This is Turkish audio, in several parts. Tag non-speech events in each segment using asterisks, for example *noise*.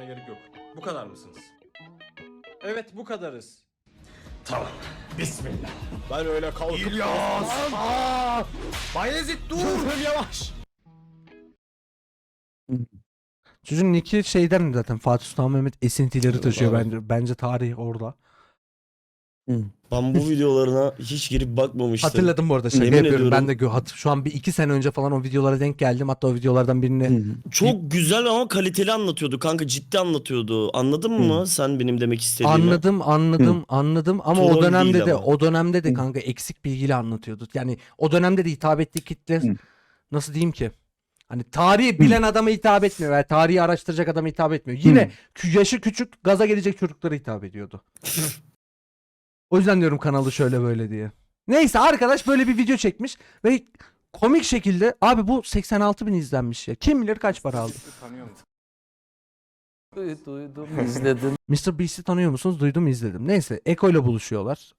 anlatmaya gerek yok. Bu kadar mısınız? Evet bu kadarız. Tamam. Bismillah. Ben öyle kalkıp... İlyas! Aa! Bayezid dur! Dur yavaş! Çocuğun nicki şeyden zaten Fatih Sultan Mehmet esintileri taşıyor bence. Bence tarih orada. Ben bu videolarına hiç girip bakmamıştım. Hatırladım bu arada şaka Yemin yapıyorum. Ben de gö- hat- şu an bir iki sene önce falan o videolara denk geldim. Hatta o videolardan birini Çok güzel ama kaliteli anlatıyordu kanka ciddi anlatıyordu. Anladın mı sen benim demek istediğimi? anladım anladım anladım ama o Troll dönemde değil de ama. o dönemde de kanka eksik bilgiyle anlatıyordu. Yani o dönemde de hitap ettiği kitle nasıl diyeyim ki? Hani tarihi bilen adama hitap etmiyor. Yani tarihi araştıracak adama hitap etmiyor. Yine kü- yaşı küçük gaza gelecek çocuklara hitap ediyordu. *laughs* o yüzden diyorum kanalı şöyle böyle diye. Neyse arkadaş böyle bir video çekmiş ve komik şekilde abi bu 86 bin izlenmiş ya. Kim bilir kaç para aldı. Duydum, izledim. *laughs* Mr. Beast'i tanıyor musunuz? Duydum izledim. Neyse Eko ile buluşuyorlar.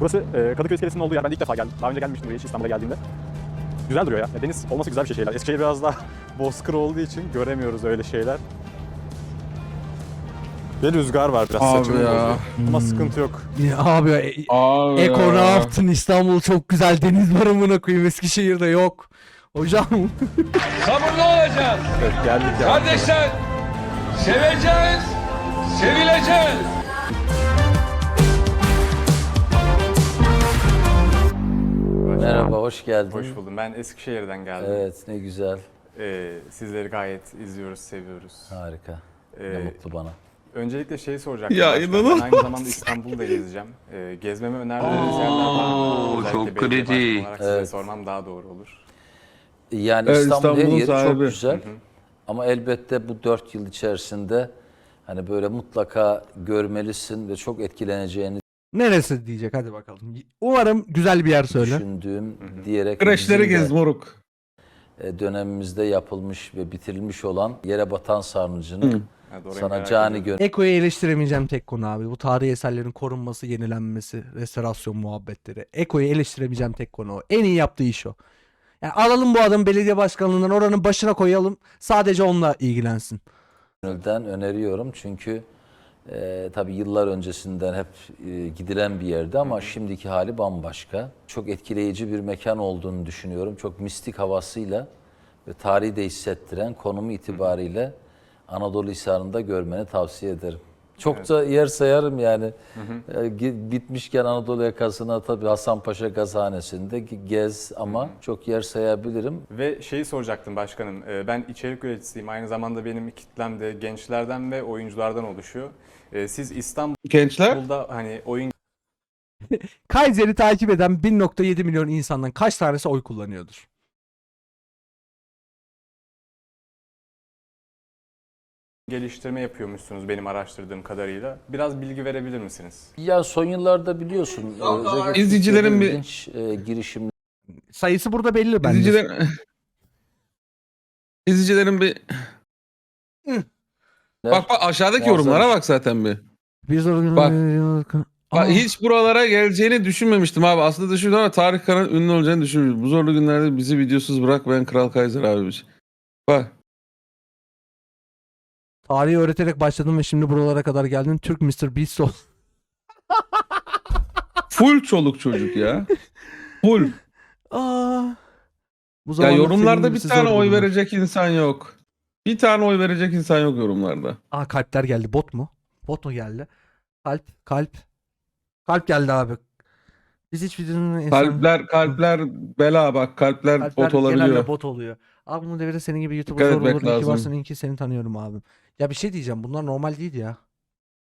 Burası e, Kadıköy iskelesinin olduğu yer. Ben de ilk defa geldim. Daha önce gelmiştim buraya hiç İstanbul'a geldiğimde. Güzel duruyor ya. ya. Deniz olması güzel bir şey şeyler. Eskişehir biraz daha *laughs* bozkır olduğu için göremiyoruz öyle şeyler. Ve rüzgar var biraz Abi saçımı ya. bozuyor. Ama sıkıntı yok. Ya abi e- Abi Eko ne ya. yaptın? İstanbul çok güzel deniz var amına koyayım. Eskişehir'de yok. Hocam Sabırlı olacağız. Evet geldik ya. Kardeşler seveceğiz, sevileceğiz. Merhaba, hoş geldin. Hoş buldum. Ben Eskişehir'den geldim. Evet, ne güzel. Ee, sizleri gayet izliyoruz, seviyoruz. Harika. Ne Ee, mutlu bana. Öncelikle şeyi soracaktım. Ya, başkan. inanılmaz. Ben aynı zamanda İstanbul'da gezeceğim. Ee, gezmemi önerdiğiniz yerler var mı? Özellikle çok belediye kritik. başkanı olarak size Evet. sormam daha doğru olur. Yani Evet, İstanbul her İstanbul'un yeri çok sahibi. güzel. Ama elbette bu dört yıl içerisinde hani böyle mutlaka görmelisin ve çok etkileneceğini neresi diyecek hadi bakalım. Umarım güzel bir yer söyle. düşündüğüm diyerek Kreşleri bizim de, gez moruk. e, dönemimizde yapılmış ve bitirilmiş olan Yere Batan Sarnıcı'nı Evet, orayı sana merak cani ediyorum. gönül Eko'yu eleştiremeyeceğim tek konu abi. Bu tarihi eserlerin korunması, yenilenmesi, restorasyon muhabbetleri. Eko'yu eleştiremeyeceğim tek konu o. En iyi yaptığı iş o. Yani alalım bu adamı belediye başkanlığından oranın başına koyalım. Sadece onunla ilgilensin. gönülden öneriyorum. Çünkü e, tabii yıllar öncesinden hep e, gidilen bir yerdi ama şimdiki hali bambaşka. Çok etkileyici bir mekan olduğunu düşünüyorum. Çok mistik havasıyla ve tarihi de hissettiren konumu itibariyle Anadolu Hisarı'nda görmeni tavsiye ederim. Çok da yer sayarım yani. E, gi- bitmişken Anadolu yakasına tabii Hasanpaşa Gazhanesi'nde ge- gez ama çok yer sayabilirim. Ve şeyi soracaktım başkanım. Ee, ben içerik üreticisiyim. Aynı zamanda benim kitlem de gençlerden ve oyunculardan oluşuyor. Ee, siz İstanbul'da Gençler. hani oyun *laughs* Kaiser'i takip eden 1.7 milyon insandan kaç tanesi oy kullanıyordur? Geliştirme yapıyormuşsunuz benim araştırdığım kadarıyla. Biraz bilgi verebilir misiniz? Ya son yıllarda biliyorsun e, özellikle İzleyicilerin Türkiye'de bir- ilginç e, girişimler Sayısı burada belli bence. İzleyicilerin... İzleyicilerin bir... Bak bak aşağıdaki Muazzam yorumlara iş. bak zaten bir. Biz Bak. Bak, hiç buralara geleceğini düşünmemiştim abi. Aslında düşündüm ama tarih kanalı ünlü olacağını düşünmüştüm. Bu zorlu günlerde bizi videosuz bırakmayan Kral Kaiser abimiz. Bak. Tarihi öğreterek başladım ve şimdi buralara kadar geldin. Türk Mr. Beast ol. *laughs* Full çoluk çocuk ya. Full. *laughs* Aa. Bu Ya yorumlarda bir tane oy bulunur. verecek insan yok. Bir tane oy verecek insan yok yorumlarda. Aa kalpler geldi. Bot mu? Bot mu geldi? Kalp, kalp. Kalp geldi abi. Biz hiç videonun insan- Kalpler kalpler bela bak kalpler, kalpler bot olabiliyor. genelde bot oluyor. Abi bu devirde senin gibi YouTuber Dikkat zor etmek olur. İyi ki lazım. varsın, iyi ki seni tanıyorum abim. Ya bir şey diyeceğim. Bunlar normal değil ya.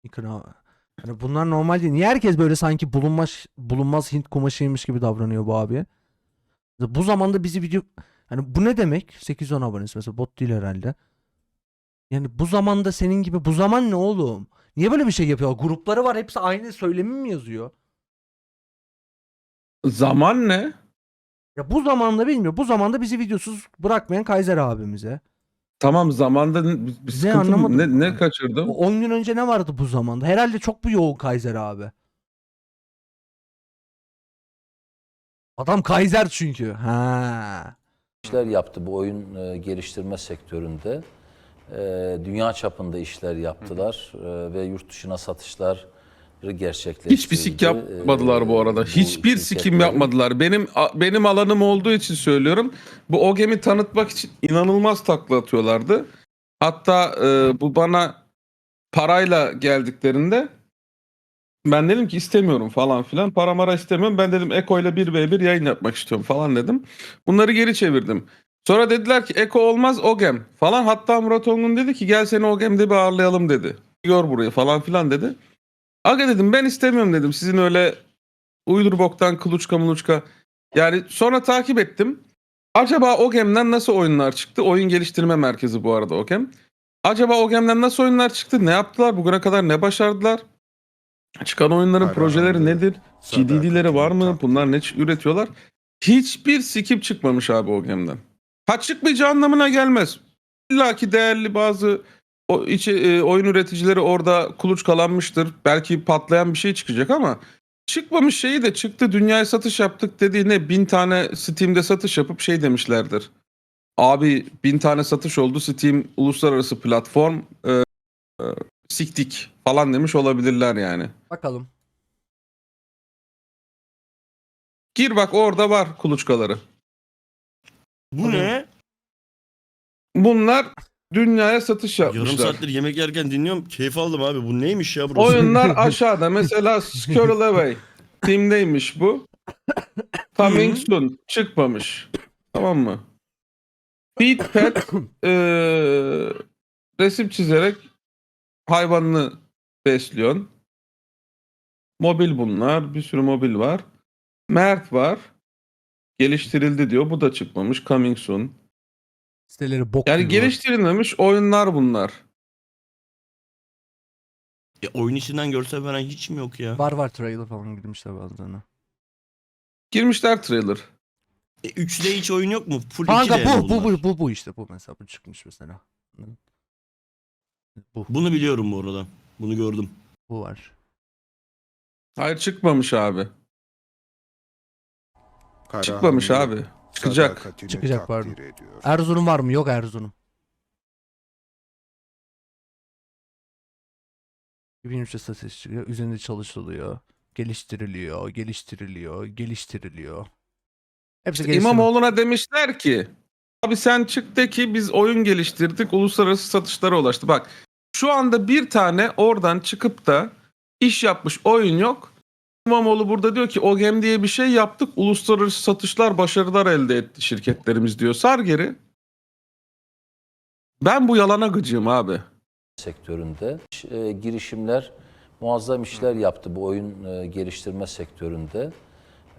İkna. Hani bunlar normal değil. Niye herkes böyle sanki bulunmaz bulunmaz Hint kumaşıymış gibi davranıyor bu abiye? Bu zamanda bizi video hani bu ne demek? 810 abonesi mesela bot değil herhalde. Yani bu zamanda senin gibi bu zaman ne oğlum? Niye böyle bir şey yapıyor? Grupları var hepsi aynı söylemi mi yazıyor? Zaman ne? Ya bu zamanda bilmiyor. Bu zamanda bizi videosuz bırakmayan Kaiser abimize. Tamam zamanda n- bir bir sıkıntı mı- anlamadım ne, ne kaçırdım? O 10 gün önce ne vardı bu zamanda? Herhalde çok bu yoğun Kaiser abi. Adam Kaiser çünkü. Ha. işler yaptı bu oyun e, geliştirme sektöründe. E, dünya çapında işler yaptılar e, ve yurt dışına satışlar gerçekleştirdi. Hiçbir sik yapmadılar bu arada. E, Hiçbir sikim yapmadılar. Benim benim alanım olduğu için söylüyorum. Bu OGEM'i tanıtmak için inanılmaz takla atıyorlardı. Hatta e, bu bana parayla geldiklerinde ben dedim ki istemiyorum falan filan. Para mara istemiyorum. Ben dedim Eko ile 1v1 yayın yapmak istiyorum falan dedim. Bunları geri çevirdim. Sonra dediler ki Eko olmaz OGEM falan. Hatta Murat Ongun dedi ki gel seni OGEM'de bir ağırlayalım dedi. Gör burayı falan filan dedi. Aga dedim ben istemiyorum dedim. Sizin öyle uydur boktan kuluçka muluçka. Yani sonra takip ettim. Acaba OGEM'den nasıl oyunlar çıktı? Oyun geliştirme merkezi bu arada OGEM. Acaba OGEM'den nasıl oyunlar çıktı? Ne yaptılar? Bugüne kadar ne başardılar? Çıkan oyunların Hayır, projeleri hayır. nedir? GDD'leri var mı? Bunlar ne üretiyorlar? Hiçbir skip çıkmamış abi OGEM'den. Ha çıkmayacağı anlamına gelmez. İlla ki değerli bazı o içi, e, oyun üreticileri orada kuluçkalanmıştır. Belki patlayan bir şey çıkacak ama çıkmamış şeyi de çıktı. Dünyaya satış yaptık dediğine bin tane Steam'de satış yapıp şey demişlerdir. Abi bin tane satış oldu Steam uluslararası platform e, e, siktik falan demiş olabilirler yani. Bakalım. Gir bak orada var kuluçkaları. Bu ne? Bunlar dünyaya satış Yarım yapmışlar. saattir yemek yerken dinliyorum. Keyif aldım abi. Bu neymiş ya burası? Oyunlar *laughs* aşağıda. Mesela Squirrel Away. Steam'deymiş bu. Coming soon. Çıkmamış. Tamam mı? Feedpad *coughs* eee resim çizerek hayvanını besliyorsun. Mobil bunlar. Bir sürü mobil var. Mert var. Geliştirildi diyor. Bu da çıkmamış. Coming soon. Siteleri bok Yani gibi. geliştirilmemiş oyunlar bunlar. E, oyun içinden görsel falan hiç mi yok ya? Var var trailer falan girmişler bazılarına. Girmişler trailer. E, 3'de hiç oyun yok mu? Full Kanka 2D mi bu bu bunlar? bu bu bu işte bu mesela bu çıkmış mesela. Bu Bunu biliyorum bu arada. Bunu gördüm. bu var. Hayır çıkmamış abi. Kara Çıkmamış Hamdi abi. Çıkacak. Çıkacak, pardon. ediyor. Erzurum var mı? Yok Erzurum. 2003'te satış çıkıyor. Üzerinde çalışılıyor. Geliştiriliyor, geliştiriliyor, geliştiriliyor. Hepsi geliştirme. İmamoğlu'na demişler ki abi sen çık de ki biz oyun geliştirdik uluslararası satışlara ulaştı. Bak şu anda bir tane oradan çıkıp da iş yapmış oyun yok. İmamoğlu burada diyor ki OGEM diye bir şey yaptık uluslararası satışlar başarılar elde etti şirketlerimiz diyor. Sar geri. Ben bu yalana gıcığım abi. sektöründe e, girişimler muazzam işler yaptı bu oyun e, geliştirme sektöründe.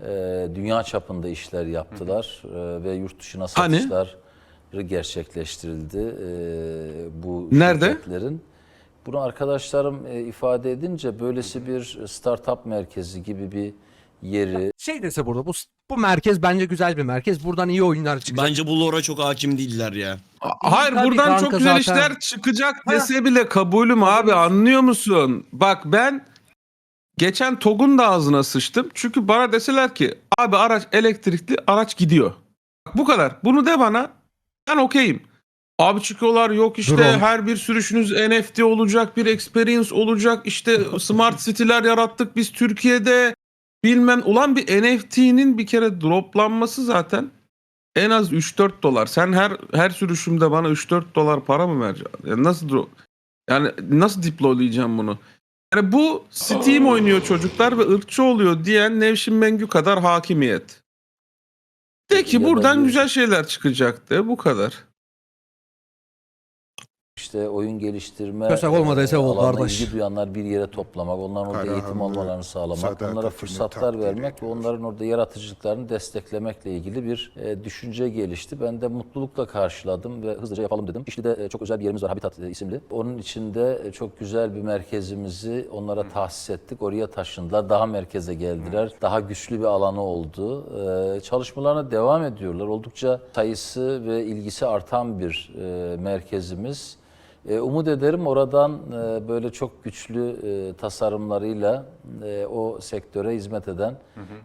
E, dünya çapında işler yaptılar e, ve yurt dışına Hani? satışlar gerçekleştirildi e, bu Nerede? şirketlerin. Bunu arkadaşlarım e, ifade edince böylesi bir startup merkezi gibi bir yeri Şey dese burada bu bu merkez bence güzel bir merkez. Buradan iyi oyunlar çıkacak. Bence bu lore'a çok hakim değiller ya. Hayır tabii buradan kanka çok güzel zaten. işler çıkacak dese bile kabulüm abi anlıyor musun? Bak ben geçen TOG'un da ağzına sıçtım. Çünkü bana deseler ki abi araç elektrikli araç gidiyor. Bak, bu kadar. Bunu de bana ben okeyim. Abi çıkıyorlar yok işte Drone. her bir sürüşünüz NFT olacak bir experience olacak işte smart city'ler yarattık biz Türkiye'de bilmem ulan bir NFT'nin bir kere droplanması zaten en az 3-4 dolar. Sen her her sürüşümde bana 3-4 dolar para mı vereceksin? Yani nasıl dro- yani nasıl deploylayacağım bunu? Yani bu Steam oynuyor çocuklar ve ırkçı oluyor diyen Nevşin Mengü kadar hakimiyet. De ki buradan güzel şeyler çıkacak de bu kadar. İşte oyun geliştirme Kösek olmadıysa e, alanına kardeş. ilgi duyanlar bir yere toplamak, onların orada Kara eğitim almalarını sağlamak, onlara fırsatlar takdir vermek ve onların orada yaratıcılıklarını desteklemekle ilgili bir e, düşünce gelişti. Ben de mutlulukla karşıladım ve hızlıca yapalım dedim. İşte de çok özel bir yerimiz var Habitat e, isimli. Onun içinde e, çok güzel bir merkezimizi onlara tahsis ettik. Oraya taşındılar. Daha merkeze geldiler. Daha güçlü bir alanı oldu. E, çalışmalarına devam ediyorlar. Oldukça sayısı ve ilgisi artan bir e, merkezimiz. E, umut ederim oradan e, böyle çok güçlü e, tasarımlarıyla o sektöre hizmet eden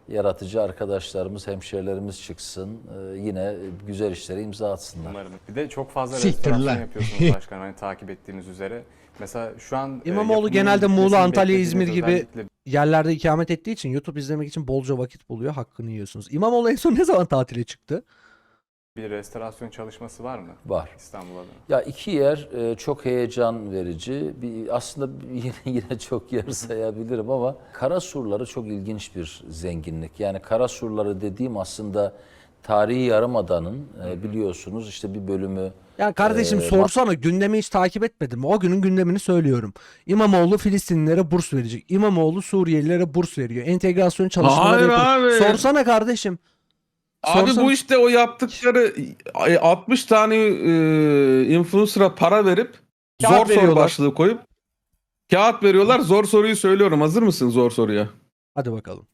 yaratıcı arkadaşlarımız, hemşerilerimiz çıksın. Yine güzel işlere imza atsınlar. Umarım. Bir de çok fazla restorasyon yapıyorsunuz *laughs* başkanım hani takip ettiğiniz üzere. Mesela şu an İmamoğlu genelde Muğla, Antalya, İzmir gibi özellikle yerlerde ikamet ettiği için YouTube izlemek için bolca vakit buluyor. Hakkını yiyorsunuz. İmamoğlu en son ne zaman tatile çıktı? Bir restorasyon çalışması var mı Var. İstanbul adına? Ya iki yer e, çok heyecan verici. Bir, aslında *laughs* yine, yine çok yer sayabilirim ama kara surları çok ilginç bir zenginlik. Yani kara surları dediğim aslında tarihi yarımadanın e, biliyorsunuz işte bir bölümü Yani kardeşim Ee, sorsana gündemi hiç takip etmedim. O günün gündemini söylüyorum. İmamoğlu Filistinlilere burs verecek. İmamoğlu Suriyelilere burs veriyor. Entegrasyon çalışmaları Hayır yapıyor. abi. Sorsana kardeşim. Abi bu işte o yaptıkları ay, 60 tane e, influencer'a para verip Kağıt zor soru veriyorlar. başlığı koyup kağıt veriyorlar. Zor soruyu söylüyorum. Hazır mısın zor soruya? Hadi bakalım.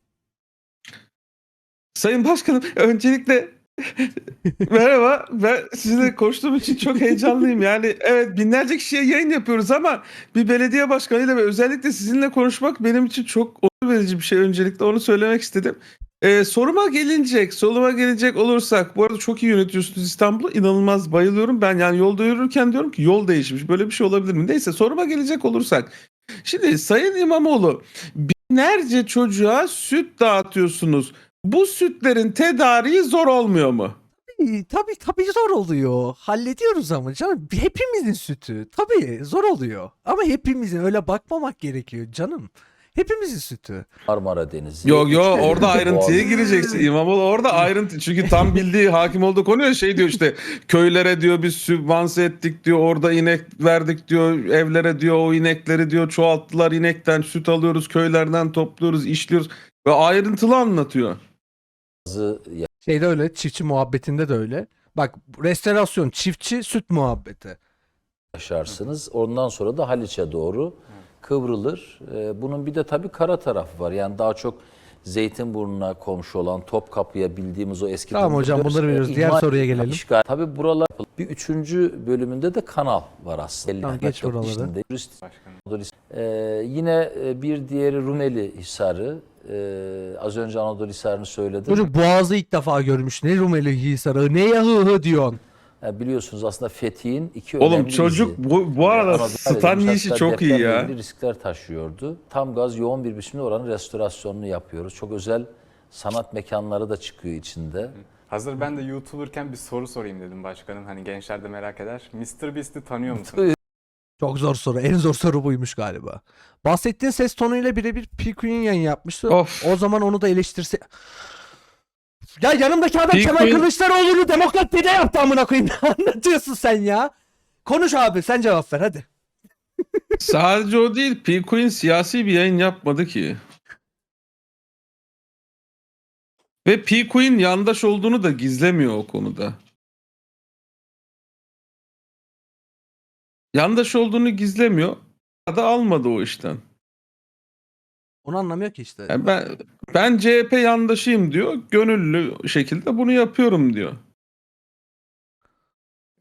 Sayın Başkanım öncelikle *laughs* merhaba. Ben sizinle konuştuğum için çok heyecanlıyım. Yani evet binlerce kişiye yayın yapıyoruz ama bir belediye başkanıyla ve özellikle sizinle konuşmak benim için çok onur verici bir şey. Öncelikle onu söylemek istedim. Ee, soruma gelinecek, soluma gelecek olursak bu arada çok iyi yönetiyorsunuz İstanbul'u. İnanılmaz bayılıyorum. Ben yani yolda yürürken diyorum ki yol değişmiş. Böyle bir şey olabilir mi? Neyse soruma gelecek olursak. Şimdi Sayın İmamoğlu binlerce çocuğa süt dağıtıyorsunuz. Bu sütlerin tedariği zor olmuyor mu? İyi, Tabii tabii zor oluyor. Hallediyoruz ama canım. Hepimizin sütü. Tabii zor oluyor. Ama hepimizin öyle bakmamak gerekiyor canım. Hepimizin sütü. Marmara Denizi. Yok yok orada ayrıntıya gireceksin. İmamoğlu orada ayrıntı. Çünkü tam bildiği hakim olduğu konuya şey diyor işte köylere diyor biz sübvanse ettik diyor orada inek verdik diyor evlere diyor o inekleri diyor çoğalttılar inekten süt alıyoruz köylerden topluyoruz işliyoruz ve ayrıntılı anlatıyor. Şeyde öyle çiftçi muhabbetinde de öyle. Bak restorasyon çiftçi süt muhabbeti. yaşarsınız. Ondan sonra da Haliç'e doğru kıvrılır. Ee, bunun bir de tabii kara tarafı var. Yani daha çok Zeytinburnu'na komşu olan Topkapı'ya bildiğimiz o eski Tamam hocam, bunları biliyoruz. Diğer soruya gelelim. işgal- Tabii buralar bir üçüncü bölümünde de kanal var aslında. 50 Tamam, geç buraları. içinde. Turist- Başkanım. Ee, yine e, bir diğeri Rumeli Hisarı. Ee, az önce Anadolu Hisarı'nı söyledim. Çocuk Boğaz'ı ilk defa görmüş. Ne Rumeli Hisarı ne ya hı hı diyorsun. Yani biliyorsunuz aslında Fethi'nin iki Oğlum önemli çocuk izi. bu, bu arada Anadolu stan işi çok iyi ya. riskler taşıyordu. Tam gaz yoğun bir biçimde oranın restorasyonunu yapıyoruz. Çok özel sanat mekanları da çıkıyor içinde. Hazır ben de YouTuber'ken bir soru sorayım dedim başkanım. Hani gençler de merak eder. Mr. Beast'i tanıyor musun? Çok zor soru. En zor soru buymuş galiba. Bahsettiğin ses tonuyla birebir P-Queen yayın yapmıştı. Of. O zaman onu da eleştirse... Ya yanımdaki adam Kemal P-Queen- Kılıçdaroğlu'nu Demokrat Parti yaptı amına koyayım. *laughs* Ne anlatıyorsun sen ya? Konuş abi sen cevap ver hadi. Sadece o değil P Queen siyasi bir yayın yapmadı ki. Ve P Queen yandaş olduğunu da gizlemiyor o konuda. Yandaş olduğunu gizlemiyor. Da almadı o işten. Onu anlamıyor ki işte. Yani ben ben CHP yandaşıyım diyor. Gönüllü şekilde bunu yapıyorum diyor.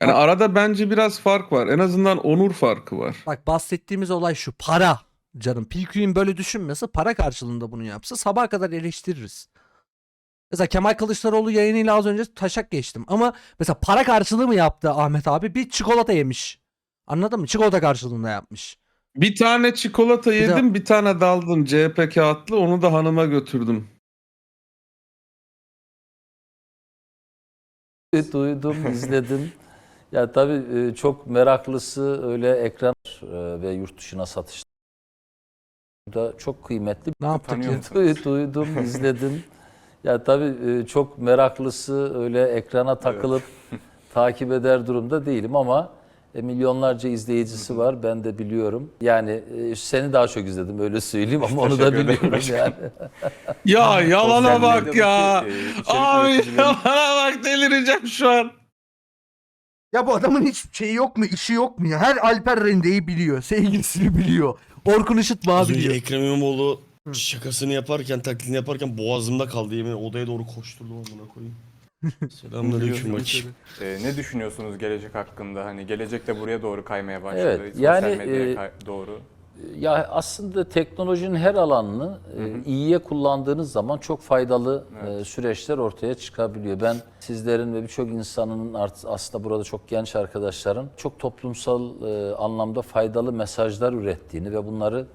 Yani arada bence biraz fark var. En azından onur farkı var. Bak bahsettiğimiz olay şu para canım. PQ'nin böyle düşünmese para karşılığında bunu yapsa sabaha kadar eleştiririz. Mesela Kemal Kılıçdaroğlu yayınıyla az önce taşak geçtim. Ama mesela para karşılığı mı yaptı Ahmet abi? Bir çikolata yemiş. Anladın mı? Çikolata karşılığında yapmış. Bir tane çikolata yedim, bir tane daldım CHP kağıtlı. Onu da hanıma götürdüm. Duydum, izledim. *laughs* Ya tabii e, çok meraklısı öyle ekran e, ve yurt dışına satış da çok kıymetli. Ne yaptık ya? *laughs* Duydum, izledim. Ya tabii e, çok meraklısı öyle ekrana takılıp takip eder durumda değilim ama e, milyonlarca izleyicisi var. Ben de biliyorum. Yani e, seni daha çok izledim öyle söyleyeyim ama onu da biliyorum yani. *laughs* Ya yalana bak ya. e, Abi yalana bak delireceğim şu an. Ya bu adamın hiç şeyi yok mu? işi yok mu ya? Her Alper Rende'yi biliyor. Sevgilisini biliyor. Orkun Işıtma Az önce biliyor. Ekrem İmamoğlu şakasını yaparken, taklidini yaparken boğazımda kaldı yemin. Odaya doğru koşturdum amına koyayım. Selamünaleyküm maç. Ee, ne düşünüyorsunuz gelecek hakkında? Hani gelecek de buraya doğru kaymaya başladı. Evet, Sosyal yani, medyaya e, doğru. Ya aslında teknolojinin her alanını e, iyiye kullandığınız zaman çok faydalı e, süreçler ortaya çıkabiliyor. Ben sizlerin ve birçok insanın aslında burada çok genç arkadaşların çok toplumsal e, anlamda faydalı mesajlar ürettiğini ve bunları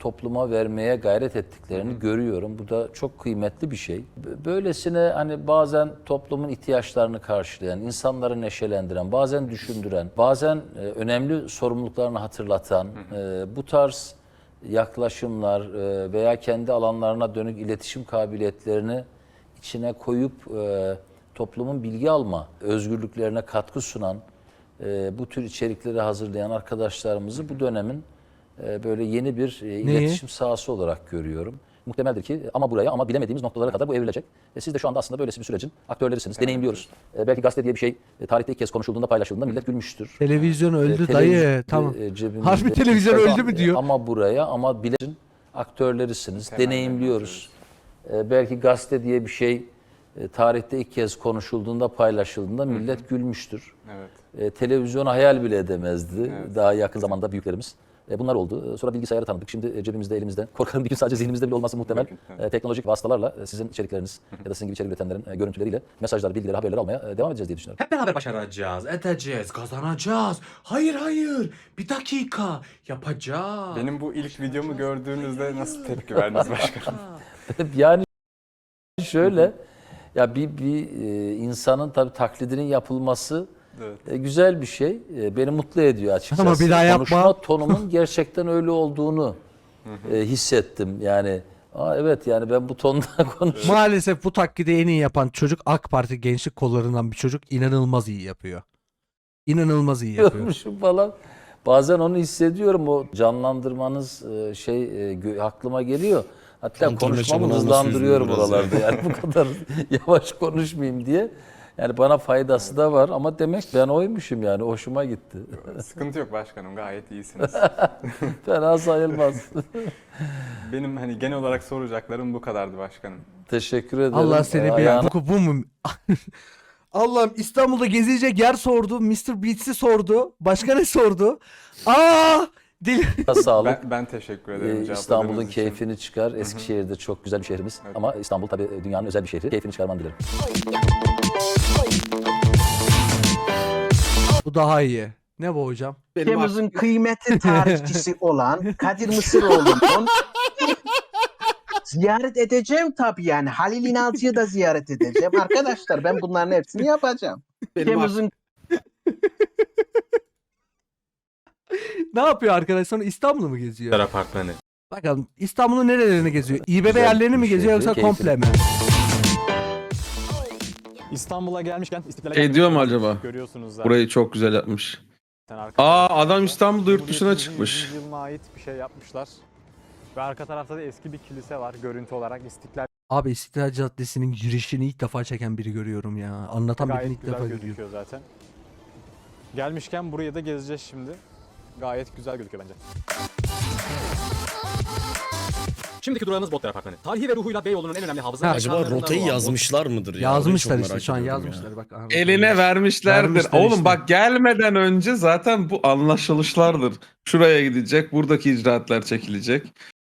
topluma vermeye gayret ettiklerini görüyorum. Bu da çok kıymetli bir şey. Böylesine hani bazen toplumun ihtiyaçlarını karşılayan, insanları neşelendiren, bazen düşündüren, bazen e, önemli sorumluluklarını hatırlatan e, bu tarz yaklaşımlar e, veya kendi alanlarına dönük iletişim kabiliyetlerini içine koyup toplumun bilgi alma özgürlüklerine katkı sunan bu tür içerikleri hazırlayan arkadaşlarımızı bu dönemin böyle yeni bir e, iletişim sahası olarak görüyorum. Muhtemeldir ki ama buraya ama bilemediğimiz noktalara kadar bu evrilecek. E, siz de şu anda aslında böylesi bir sürecin aktörlerisiniz. Deneyimliyoruz. E, belki gazete diye bir şey e, tarihte ilk kez konuşulduğunda paylaşıldığında millet gülmüştür. Televizyon öldü E, televiz- dayı. Tamam. e, Harbi televizyon Evet, öldü mü diyor. Ama buraya ama bilesin aktörlerisiniz. Temelden deneyimliyoruz. E, belki gazete diye bir şey e, tarihte ilk kez konuşulduğunda paylaşıldığında millet gülmüştür. Evet. E, televizyonu hayal bile edemezdi daha yakın zamanda büyüklerimiz. E, bunlar oldu. E, Sonra bilgisayarı tanıdık. Şimdi e, cebimizde, elimizde. *laughs* Korkarım bir gün sadece zihnimizde bile olması muhtemel. Evet. Teknolojik vasıtalarla sizin içerikleriniz ya da sizin gibi içerik üretenlerin görüntüleriyle mesajları, bilgileri, haberleri almaya devam edeceğiz diye düşünüyorum. Hep beraber başaracağız, edeceğiz, kazanacağız. Hayır hayır, bir dakika, yapacağız. Benim bu ilk videomu gördüğünüzde nasıl tepki verdiniz başkanım? *laughs* yani şöyle ya bir bir insanın tabii taklidinin yapılması Evet. e, güzel bir şey. E, beni mutlu ediyor açıkçası. Ama bir daha yapma. Konuşma tonumun *laughs* gerçekten öyle olduğunu e, hissettim. Yani Aa, evet yani ben bu tonda *laughs* konuş. Maalesef bu taklidi en iyi yapan çocuk AK Parti gençlik kollarından bir çocuk inanılmaz iyi yapıyor. İnanılmaz iyi yapıyor. falan. Bazen onu hissediyorum. O canlandırmanız şey aklıma geliyor. Hatta konuşmamı yüzünden oralarda yani bu kadar *laughs* yavaş konuşmayayım diye. Yani bana faydası da var ama demek ben oymuşum yani hoşuma gitti. Sıkıntı yok başkanım gayet iyisiniz. *laughs* Fena sayılmaz. *laughs* Benim hani genel olarak soracaklarım bu kadardı başkanım. Teşekkür ederim. Allah seni Ee, bir ayağına bu, bu mu? *laughs* Allah'ım İstanbul'da gezilecek yer sordu. Mr. Beats'i sordu. Başka ne sordu? Aa! Deli. sağlık. Ben, ben teşekkür Ee, ederim cevapladığınız İstanbul'un için. keyfini çıkar. Eskişehir de çok güzel bir şehrimiz. Evet. Ama İstanbul tabii dünyanın özel bir şehri. Keyfini çıkarman dilerim. Bu daha iyi. Ne bu hocam? ülkemizin kıymetli tarihçisi *laughs* olan Kadir Mısıroğlu'nun *laughs* ziyaret edeceğim tabii yani. Halil İnalcı'yı da ziyaret edeceğim. Arkadaşlar ben bunların hepsini yapacağım. Ülkemizin *laughs* Ne yapıyor arkadaş? Sonra İstanbul'u mu geziyor? apartmanı. Bakalım İstanbul'un nerelerini geziyor? İBB Güzel yerlerini mi bir geziyor yoksa keyifli. komple mi? İstanbul'a gelmişken İstiklal'e Şey diyor mu acaba? Görüyorsunuz zaten. Burayı çok güzel yapmış. Aa adam İstanbul'da yurt dışına çıkmış. 100. yılına ait bir şey yapmışlar. Ve arka tarafta da eski bir kilise var. Görüntü olarak İstiklal Abi İstiklal Caddesi'nin girişini ilk defa çeken biri görüyorum ya. Anlatan birini gayet ilk güzel defa görüyorum. gözüküyor zaten. Gelmişken buraya da gezeceğiz şimdi. Gayet güzel gözüküyor bence. Şimdiki durağımız Botlar Apartmanı. Tarihi ve ruhuyla Beyoğlu'nun en önemli hafıza Ha, Acaba mekanlarından rotayı yazmışlar mıdır ya? Orayı Yazmışlar çok işte merak şu an ediyorum ya. yazmışlar bak. aha. Eline vermişlerdir. Vermişler Oğlum işte. bak gelmeden önce zaten bu anlaşılışlardır. Şuraya gidecek, buradaki icraatlar çekilecek.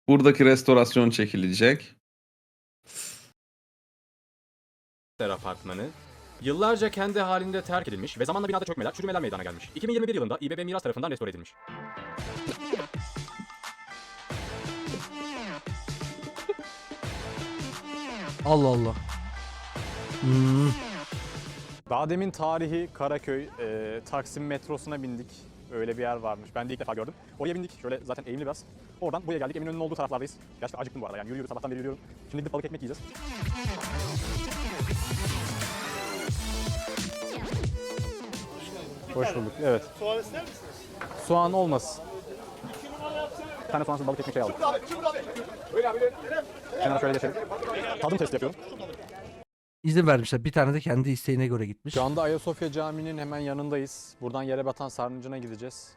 Buradaki restorasyon çekilecek. Botlar Apartmanı. Yıllarca kendi halinde terk edilmiş ve zamanla binada çökmeler, çürümeler meydana gelmiş. 2021 yılında İBB Miras tarafından restore edilmiş. Allah Allah. Hmm. Daha demin tarihi Karaköy, e, Taksim metrosuna bindik. Öyle bir yer varmış. Ben de ilk defa gördüm. Oraya bindik. Şöyle zaten eğimli biraz. Oradan buraya geldik. Eminönü'nün olduğu taraflardayız. Gerçekten acıktım bu arada. Yani yürü yürü sabahtan beri yürüyorum. Şimdi gidip balık ekmek yiyeceğiz. Hoş bulduk. Evet. Soğan ister misiniz? Soğan olmaz. Bir tane soğansız balık ekmek şey aldım. Kenara şöyle geçelim. Tadım testi yapıyorum. İzin vermişler. Bir tane de kendi isteğine göre gitmiş. Şu anda Ayasofya Camii'nin hemen yanındayız. Buradan yere batan sarnıcına gideceğiz.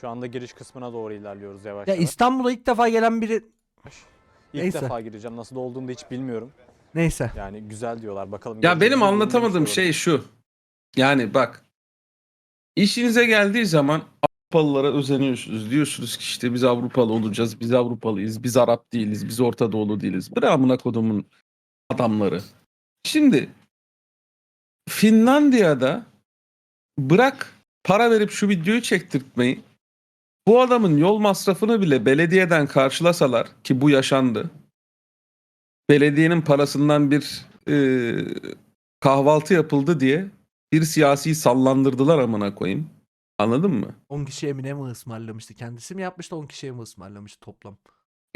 Şu anda giriş kısmına doğru ilerliyoruz yavaş Ya yavaş. İstanbul'a ilk defa gelen biri İlk neyse. defa gireceğim. Nasıl olduğunu da hiç bilmiyorum. Neyse. Yani güzel diyorlar bakalım. Ya göreceğiz. benim anlatamadığım şey şu. Yani bak. işinize geldiği zaman Avrupalılara özeniyorsunuz. Diyorsunuz ki işte biz Avrupalı olacağız. Biz Avrupalıyız. Biz Arap değiliz. Biz Orta Doğulu değiliz. Bırak amına kodumun adamları. Şimdi Finlandiya'da bırak para verip şu videoyu çektirtmeyi bu adamın yol masrafını bile belediyeden karşılasalar ki bu yaşandı. Belediyenin parasından bir e, kahvaltı yapıldı diye bir siyasi sallandırdılar amına koyayım. Anladın mı? 10 kişi Emine mi ısmarlamıştı? Kendisi mi yapmıştı 10 kişiye mi ısmarlamıştı toplam?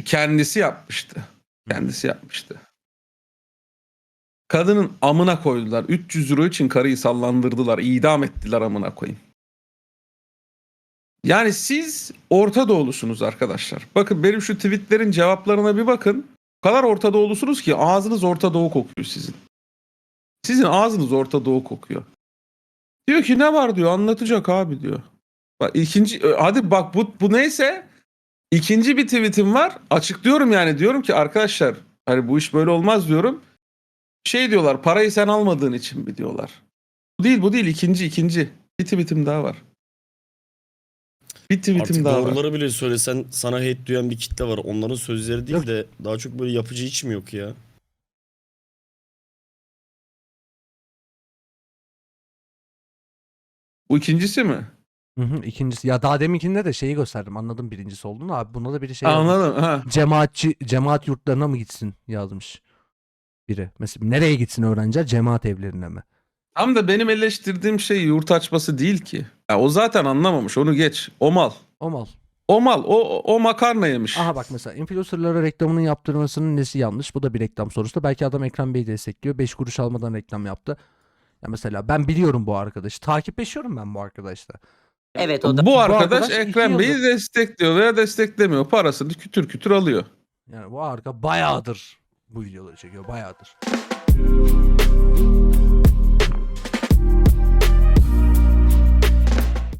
Kendisi yapmıştı. Kendisi yapmıştı. Kadının amına koydular. 300 euro için karıyı sallandırdılar. idam ettiler amına koyayım. Yani siz Orta Doğulusunuz arkadaşlar. Bakın benim şu tweetlerin cevaplarına bir bakın. O kadar Orta Doğulusunuz ki ağzınız Orta Doğu kokuyor sizin. Sizin ağzınız Orta Doğu kokuyor. Diyor ki ne var diyor anlatacak abi diyor. Bak ikinci hadi bak bu bu neyse İkinci bir tweetim var. Açıklıyorum yani diyorum ki arkadaşlar hani bu iş böyle olmaz diyorum. Şey diyorlar parayı sen almadığın için mi diyorlar. Bu değil bu değil ikinci ikinci. Bir tweetim daha var. Bir tweetim Artık daha var. doğruları bile söylesen sana hate duyan bir kitle var. Onların sözleri değil de daha çok böyle yapıcı hiç mi yok ya? Bu ikincisi mi? Hı hı, ikincisi. Ya daha deminkinde de şeyi gösterdim. Anladım birincisi olduğunu. Abi buna da biri şey yazmış. Anladım. Ha. Cemaatçi, cemaat yurtlarına mı gitsin yazmış biri. Mesela nereye gitsin öğrenciler? Cemaat evlerine mi? Tam da benim eleştirdiğim şey yurt açması değil ki. Ya o zaten anlamamış onu geç. O mal. O mal. O mal. O, o makarna yemiş. Aha bak mesela influencerlara reklamının yaptırmasının nesi yanlış? Bu da bir reklam sorusu. Belki adam Ekrem Bey'i destekliyor. 5 kuruş almadan reklam yaptı. Ya mesela ben biliyorum bu arkadaşı. Takipleşiyorum ben bu arkadaşla. Evet o da. bu arkadaş, arkadaş iki Ekrem Bey'i yıldır- destekliyor veya desteklemiyor. Parasını kütür kütür alıyor. Yani bu arka bayağıdır bu videoları çekiyor. Bayağıdır.